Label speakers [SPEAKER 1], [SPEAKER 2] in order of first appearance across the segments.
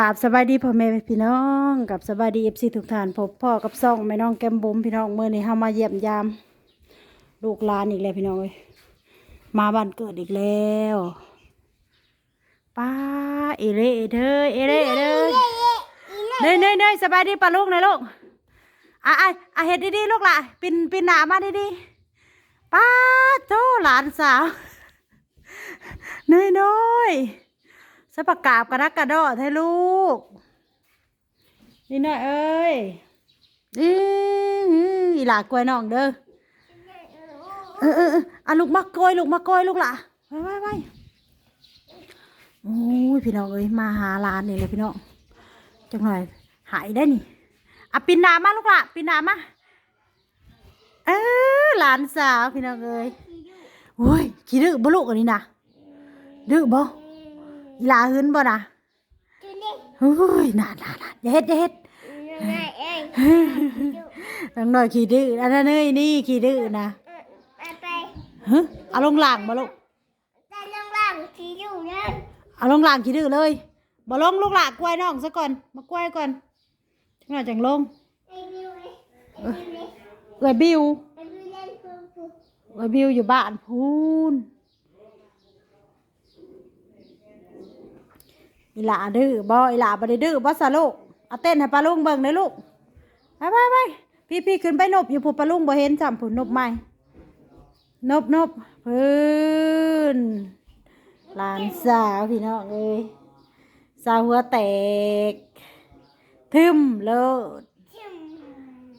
[SPEAKER 1] กราบสบายดีพ่อแม่พี่น้องกับสบายดีเอฟซีทุกท่านพบพ่อกับซ่องแม่น้องแก้มบุ๋มพี่น้องเมื่อนี้เฮามาเยี่ยมยามลูกหลานอีกแล้วพี่น้องเอ้ยมาบ้านเกิดอีกแล้วป้าเอเร่เด้อเอเร่เด้อเนยเนยเนยสบายดีป่ะลูกนะลูกอะอะอะเฮ็ดดีๆลูกล่ะปินปินหนามาดีๆป้าโตหลานสาวเนยเนย สะปากกาบกระดักกระดอให้ลูก นี่น้อยเอ้ยอีอีหลากล้วยน้องเด้อเออเออเอออะลูกมาโกยลูกมาโกยลูกล่ะไปไปไปโอ้ยพี่น้องเอ้ยมาหาร้านนี่เลยพี่น้องจังหน่อยหายได้นี่อะปินนามาลูกล่ะปินนามาเออหลานสาวพี่น้องเอ้ยโอ้ยขี้ดื้อบ่ลูกอันนี้นะดื้อบ่ อีหลาหึนบ่นะโอ้ยน่าน่าน่าอย่าเฮ็ดอย่าเฮ็ดน้องหน่อยขี้ดื้ออันนั้นเอ้ยนี่ขี้ดื้อนะฮะเอาลงล่างมาลูกเอาลงล่างขี้ดื้อเลยบ่ลงลูกหลากกล้วยน้องซะก่อน มากล้วยก่อนจังหน่อยจังลงเอ้ยบิวเอ้ยบิวอยู่บ้านพูน อีหลาดื้อบ่อีหลาบ่ได้ดื้อบ่ซะลูกเอาเต้นให้ปลาลุงเบิ่งได้ลูกไปไปไปพี่พี่ขึ้นไปนบอยู่ผู้ปลาลุงบ่เห็นจำผุนนบใหม่นบนบพื้นหลานสาวพี่น้องเอ้ยสาวหัวแตก ทึมเลิศ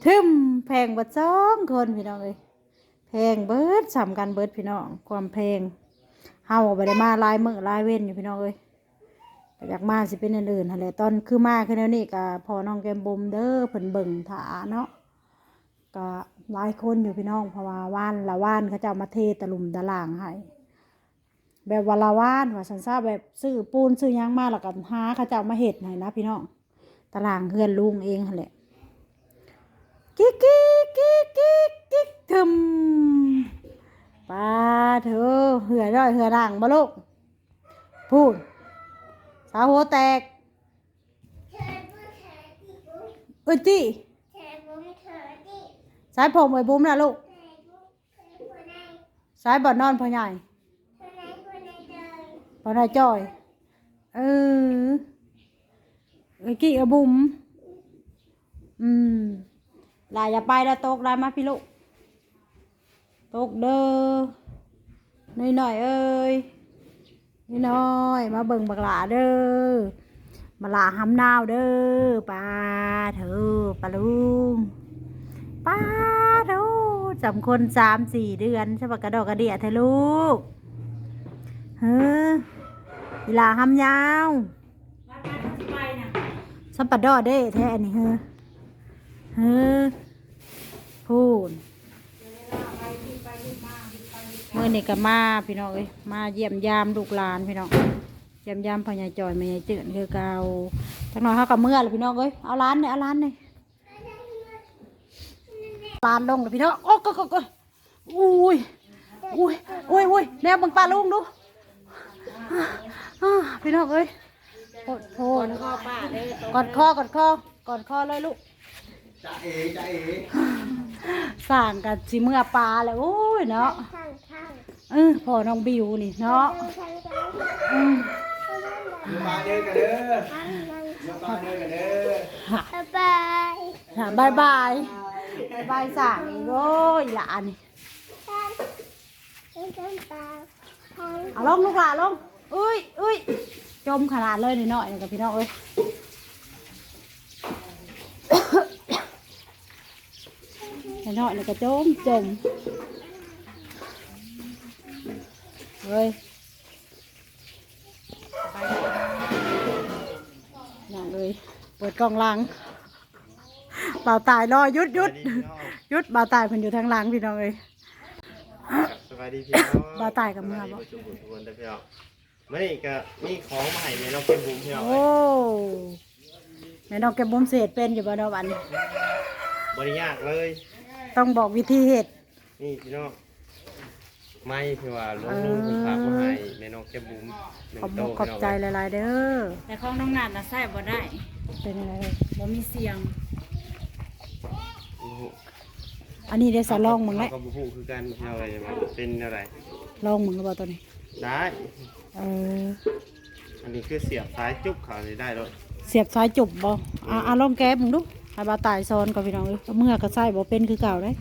[SPEAKER 1] ทึมแพงบัดสองคนพี่น้องเอ้ยแพงเบิดสำกันเบิดพี่น้องความแพงเฮาบ่ได้มาลายมือลายเว้นอยู่พี่น้องเอ้ย อยากมาสิเป็นอันอื่นหั่นแหละตอนคือมาคือแนวนี้ก็พอน้องแกมบุมเด้อเพิ่นเบิ่งถาเนาะก็หลายคนอยู่พี่น้องเพราะว่าว่านละว่านเขาจะเอามาเทตะลุมตะลางให้แบบว่าละว่านว่าสันซาแบบซื้อปูนซื้อยังมาแล้วก็หาเขาจะเอามาเห็ดให้นะพี่น้องตะลางเฮือนลุงเองหั่นแหละกิ๊กกิ๊กกิ๊กกิ๊กกิ๊กทึมป้าเธอเหือด้อยเหือด่างบ่ลูกพูด สาวหัวแตกเอ้ยจี้สายผมไอ้บุ้มนะลูก สายบ่อนนอนพ่อใหญ่พ่อนายจอย เออไอ้กี้ไอ้บุ้มอืมลายอย่าไปแล้วตกลายมาพี่ลูก ตกเด้อน้อยหน่อยๆเอ้ย น้อยน้อย มาเบิ่งบักหลาเด้อมาหลาหำนาวเด้อปลาเถอปลาลุงป้าดูจำคนสามสี่เดือนใช่ปะกระดอกกระเดียเธอลูกเฮ้อหลาหำยาวสัมปัดดอเด้แท้นนี้เฮ้อเฮ้อพูน เมื่อนี่ก็มาพี่น้องเอ้ยมาเยี่ยมยามลูกหลานพี่น้องเยี่ยมยามพ่อใหญ่จอยแม่ใหญ่เจือนคือเกาจักหน่อยเขากับเมื่อเลยพี่น้องเอ้ยเอาร้านเนี่ยเอาร้านเนี่ยปลาลงเลยพี่น้องโอ้ก็ก็ก็อุ้ยอุ้ยอุ้ยอุ้ยแนวบังปลาลุงดูพี่น้องเอ้ยโคตรโคตร
[SPEAKER 2] ข้อป้อก
[SPEAKER 1] อดคอกอดคอกอดคอเลยลูก
[SPEAKER 3] จ้าเอ๋จ้าเอ๋
[SPEAKER 1] สั่งกันสิเมื่อปลาเลยโอ้ยเนาะเออพ่อน้องบิวนี่เนาะอืม
[SPEAKER 3] เดี๋ยวมาเด้อกันเด้อเดี๋ยวมาเด้อกันเด้อ
[SPEAKER 1] ค่ะบายบายบายบายสั่งอีกโอ้ยหลานนี่เอาลงลูกหลานลงอุ้ยอุ้ยจมขนาดเลยนี่หน่อยนี่กับพี่น้องเอ้ย ไอ้ น้อยนี่ก็จมจมเฮ้ยนั่นเลยเปิดกล้องหลังเบาตายรอหยุดหยุดหยุดเบาตายเพิ่นอยู่ทางหลังพี่น้องเอ้ย
[SPEAKER 4] สวัสดีพี่น้อง
[SPEAKER 1] บ่าวตายกับเมื่อบ่
[SPEAKER 4] สวัสดีผู้ชมทุกคนเด้อพี่น้องมื่อนี้ก็มีของมาให้แม่น้องเก็บบุ้มพี่น้อง
[SPEAKER 1] โอ้แม่น้องเก็บบุ้มเศษเป็นอยู่บ่เนาะวันนี้
[SPEAKER 4] บริยากเลย
[SPEAKER 1] ต้องบอกวิธีเฮ็ด
[SPEAKER 4] นี่พี่น้องไม่คือว่าลงลุงคุณพามาให้แม่น้องแก้มบุ๋มหนึ่ง
[SPEAKER 1] ขอบ
[SPEAKER 4] โต
[SPEAKER 1] มุกขอบใจหลายๆเด้อ
[SPEAKER 2] แต่ของน้องนัดน่ะใส่บ่ได้
[SPEAKER 1] เป็นอะไร
[SPEAKER 2] บ่มีเสียง
[SPEAKER 4] โอ้โห
[SPEAKER 1] อันนี้ได้สะลองมึงไหม
[SPEAKER 4] เขาก็บุหูคือกันเอาอะไรมันเป็นอะไร
[SPEAKER 1] ลองมึงหรือเปล่าตัวนี้
[SPEAKER 4] ได้
[SPEAKER 1] เออ
[SPEAKER 4] อันนี้คือเสียบสายจุ๊บเขาเลยได้เลย
[SPEAKER 1] เสียบสายจุบบ่อะอะลองแก้มึงดู ให้บาตายซ้อนกับพี่น้องเอ้ยเมื่อก็ใส่บ่เป็นคือเก่าได้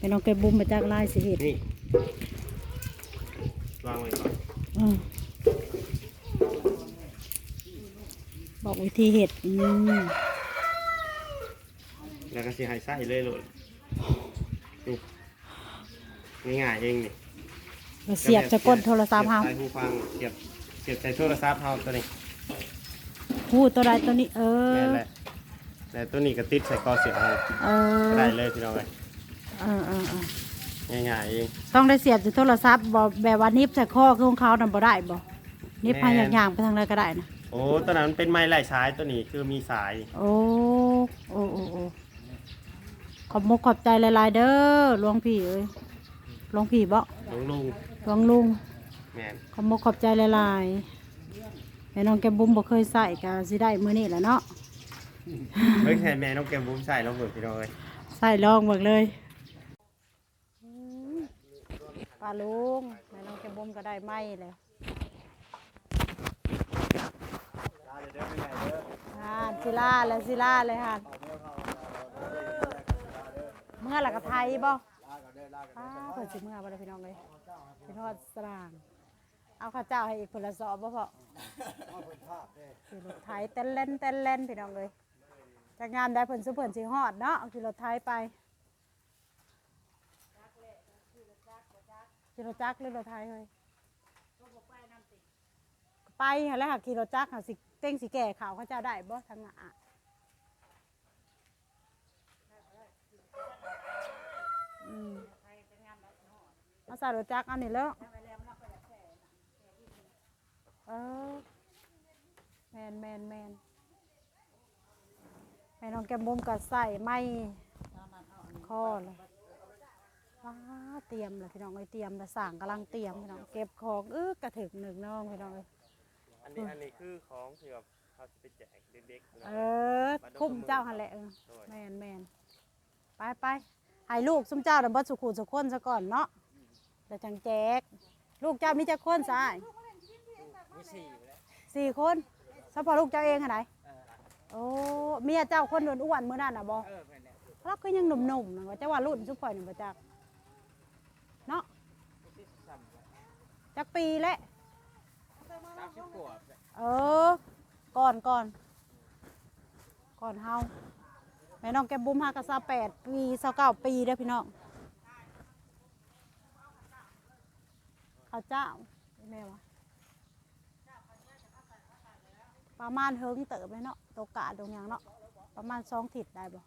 [SPEAKER 1] พี่น้องแกบุ้มมาจากลายสิเฮ็ด
[SPEAKER 4] นี่วางไว้ก่อน
[SPEAKER 1] อืมบอกวิธีเฮ็ดอืม
[SPEAKER 4] แล้วก็สิให้ใส่เลยเลยนี่ง่ายๆเองนี่
[SPEAKER 1] แล้วเสียบจะกดโทรศัพท์เฮา
[SPEAKER 4] เสียบใส่หูฟังเสียบเสียบใส่โทรศัพท์เฮาตัวนี้
[SPEAKER 1] พูดตัวใดตัวนี้เออ
[SPEAKER 4] แม่นแหละ แต่ตัวนี้ก็ติดใส่คอเสียบเฮา
[SPEAKER 1] เออ
[SPEAKER 4] ก็ได้เลยพี่น้องเลย
[SPEAKER 1] เออเออเออ
[SPEAKER 4] ง่ายๆเอง
[SPEAKER 1] ต้องได้เสียบจากโทรศัพท์บ่แบบว่านิบใส่ข้อคือของเขานำบ่ได้บ่นิบพายอย่างๆไปทางใดก็ได้นะ
[SPEAKER 4] โอ้ตัวนั้นมันเป็นไม้ไร้สายตัวนี้คือมีสาย
[SPEAKER 1] โอ้โอ้โอ้โอ้ขอบมุกขอบใจหลายๆเด้อหลวงพี่เอ้ยหลวงพี่บ่
[SPEAKER 4] ลุงลุง
[SPEAKER 1] หลวงลุง
[SPEAKER 4] แม่น
[SPEAKER 1] ขอบมุกขอบใจหลายๆแม่น้องแกมบุ้มบ่เคยใส่ก็สิได้มื้อนี้แหละเนาะ
[SPEAKER 4] ไม่ใช่แม่น้องแกมบุ้มใส่น้องเบิร์พี่น้องเลย
[SPEAKER 1] ใส่ลองเบิกเลยปลาลุงแม่น้องแกมบุ้มก็ได้ไหมแล้วฮานศิลาแล้วศิลาเลยฮานเมื่อหลักกะไทยบ่อ้าเปิดสิเมื่อบ่ได้พี่น้องเลยไปทอดสร้าง เอาข้าวเจ้าให้อีกคนละสอบบ่พอขี่รถไถเต้นเล่นเต้นเล่นพี่น้องเลย จากงานได้ผลสุผลสิฮอดเนาะขี่รถไถไปขี่รถจักรหรือรถไถเฮ้ยไปหั่นแล้วค่ะขี่รถจักรหาสิเต้งสิแก่ขาวเขาเจ้าได้บ่ทางอะอืมเอาใส่รถจักรอานี่แล้วเออแมนแมนแมน ม่น้องแกมบุ้มก็ใส่ไม่ข้อเลยว้าเตรียมเลยพี่น้องเอ้ยเตรียมแล้วสั่งกำลังเตรียมพี่น้องเก็บของเออกระถึกหนึ่งน้องพี่น้องเอ้ย
[SPEAKER 4] อันนี้อันนี้คือของที่แบบเขาจะไปแจกเด็กๆนะ
[SPEAKER 1] เออคุ้มเจ้าหันแหละเออแมนแมนไปไปให้ลูกซุ้มเจ้าดับเบิลสุขุสุขคนซะก่อนเนาะเดี๋ยวจังแจก ลูกเจ้ามีจะคนสายสี่คนเฉพาะลูกเจ้าเองหันไหน โอ้เมียเจ้าคนอ้วนๆมื้อนั้นน่ะบ่เราก็ยังหนุ่มๆนะว่าเจ้าว่ารุ่นซุปข่อยนี่บ่จักเนาะจักปีแล้วเออ ก่อนก่อน ก่อนเฮาแม่น้องแกมบุ้มฮากะซาแปดปีสาเก้าปีเด้อพี่น้องข้าวเจ้าแม่วะ ประมาณเฮิงเติบเลยเนาะตกกะตรงหยังเนาะประมาณสองถิดได้บ่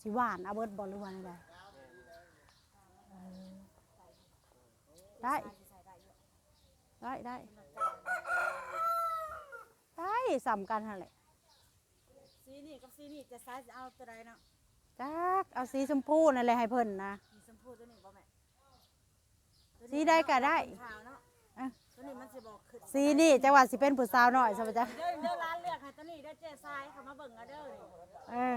[SPEAKER 1] สิหวานเอาเบิดบอลหรือว่าอะไรเออได้ ได้ได้ได้สำกันหั่นแหละ
[SPEAKER 2] สีนี่กับสีนี่จะใส่เอาตัวใดเนาะ
[SPEAKER 1] จักเอาสีชมพูนั่นแหละให้เพิ่นนะ
[SPEAKER 2] มีชมพูตัวนี้บ่แม่
[SPEAKER 1] สีใดก็ได้
[SPEAKER 2] ขาวเนาะ
[SPEAKER 1] อะ
[SPEAKER 2] ตัวนี้มันสิบอกขึ้น
[SPEAKER 1] สีนี่จังหวัดสิเป็นผู้สาวหน่อยใช่ปะจ๊ะ
[SPEAKER 2] เด้อเด้อร้านเลือกให้ตัวนี้เด้อเจ๊ทรายเขามาเบิ่งเอาเด้อนี่
[SPEAKER 1] เออ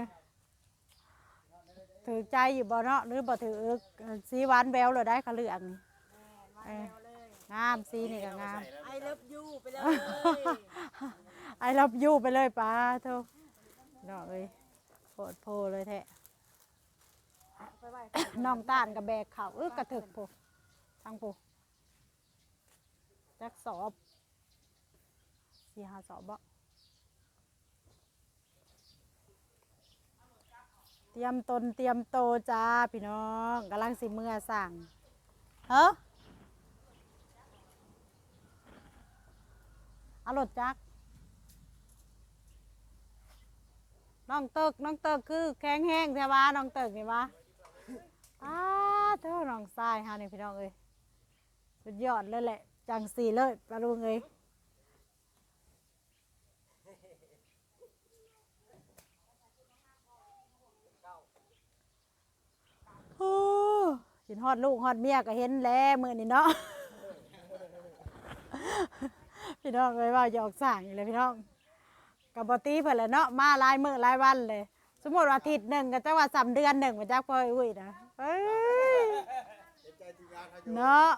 [SPEAKER 1] ถือใจอยู่บ่เนาะหรือบ่ถือเออสีหวานแววเลยได้เขาเลือกนี่เอองามสีนี่ก็งาม
[SPEAKER 2] ไอเลิฟยูไปเลย
[SPEAKER 1] ไอ้รับยู่ไปเลยป้าเท่าเนาะเอ้ยโพดโพเลยแท้
[SPEAKER 2] ไปไว้
[SPEAKER 1] น้องต้านกับแบกเขาเออกระถึกโพทางโพ จักสอบสี่หาสอบบ่เตรียมตนเตรียมโตจ้าพี่น้องกำลังสิเมื่อสั่งเฮ้ออารถจัก น้องเติกน้องเติกคือแข็งแห้งใช่ปะน้องเติกนี่ปะอ้าเท่าน้องทรายฮะนี่พี่น้องเอ้ยสุดยอดเลยแหละ จังสีเลยปลาลุงเอ้ยโอ้กินฮอดลูกฮอดเมียก็เห็นแล้วมื้อนี้เนาะพี่น้องเอ้ยว่าหยอกสร้างอยู่เลยพี่น้องกับบตีเพิ่นแหละเนาะมาหลายมื้อหลายวันเลย สมมุติว่าอาทิตย์หนึ่งก็จะว่าสามเดือนหนึ่งมาจักพ่ออุ้ยนะเอ้ยเนาะ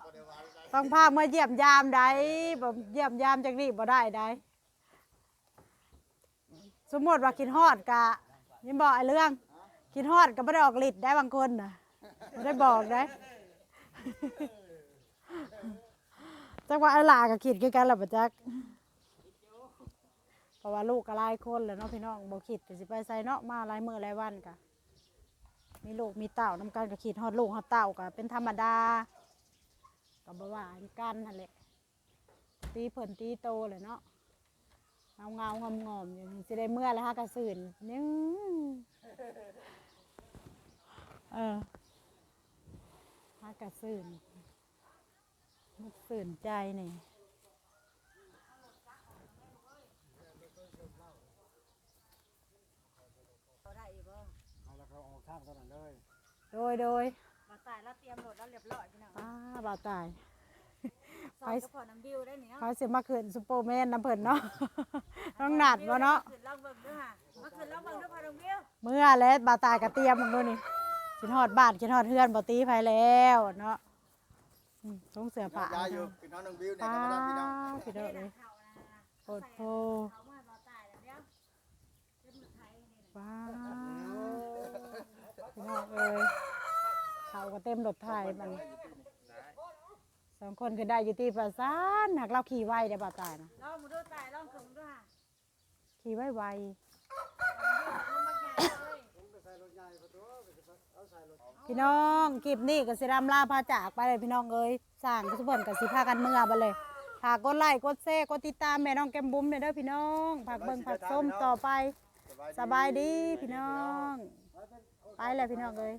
[SPEAKER 1] ต้องพามาเยี่ยมยามใดบ่เยี่ยมยามจังนี้บ่ได้ใดสมมติว่ากินฮอดกะยังบอกไอ้เรื่อง กินฮอดก็ไม่ได้ออกฤทธิ์ได้บางคนนะไม่ได้บอกได้จักว่าไอ้หลาก็คิดคือกันแหละบ่จักเพราะว่าลูกก็หลายคนแหล้วเนาะพี่น้องบ่คิดแต่สิไปใส่เนาะมาหลายมือหลายวันกะมีลูกมีเต้านํกันก็คิดฮอดลูกฮอดเต้าก็เป็นธรรมดา ก็บ่ว่าอันกันนั่นแหละ ตีเพิ่นตีโตเลยเนาะเงาเงาๆงอมงอมๆอย่างนี้สิได้เมื่อแล้วฮะกระสืนนึงเออฮะกระสืนมันสืนใจนี่
[SPEAKER 2] เอาได้อีกบ่
[SPEAKER 3] เอาแล้วเขาออกข้างเท่านั้นเลย
[SPEAKER 1] โดยโดย
[SPEAKER 2] มา ตายแล้วเตรียมรถแล้วเรียบร้อยพี่น้อง
[SPEAKER 1] ป้าบ่าวตาย
[SPEAKER 2] ซอยก็พอน้ำบิวได้นี่เนาะ
[SPEAKER 1] เขาสิมาขึ้นซูเปอร์แมนน้ำเพิ่นเนาะน้องหนัดบ่เนาะ
[SPEAKER 2] ขึ้นลองเบิ่งด้วยค่ะมาขึ้นลองเบิ่งด้วยพอน้ำบิว
[SPEAKER 1] เมื่อแล้วบ่าวตายกระเตรียมมึงดูนี่กินฮอดบ้านกินฮอดเฮือนบ่ตีไผแล้วเนาะอืมทงเสื้อผ้ายา
[SPEAKER 3] ยอยู่พี่น้องน้องบิวเนี่ย
[SPEAKER 1] ป้า
[SPEAKER 3] ก็มาดังพี่น้อง
[SPEAKER 1] พี่น้องเอ้ย
[SPEAKER 2] เขานะ
[SPEAKER 1] โคตรโพ
[SPEAKER 2] เขามาบ่ตายแล้วเดี๋ยวเป็นมือไทยนี่นะ
[SPEAKER 1] ป้าพี่น้องเอ้ย เขาก็เต็มรถไทยมันสองคนคือได้อยู่ที่ประสานหากเราขี่ไวได้บ่าวตายนะ
[SPEAKER 2] ลองมาดูตายลองขึ้นด้วยค่ะ
[SPEAKER 1] ขี่ไวไวพี่น้องคลิปนี้ก็สิรำลาพาจากไปเลยพี่น้องเอ้ยสร้างทุกคนก็สิพากันเมื่อไปเลยฝากกดไลค์กดแชร์กดติดตามแม่น้องแก้มบุ้มเลยเด้อพี่น้องผักเบิ่งผักส้มต่อไป สบายดีพี่น้อง ไปเลยพี่น้องเอ้ย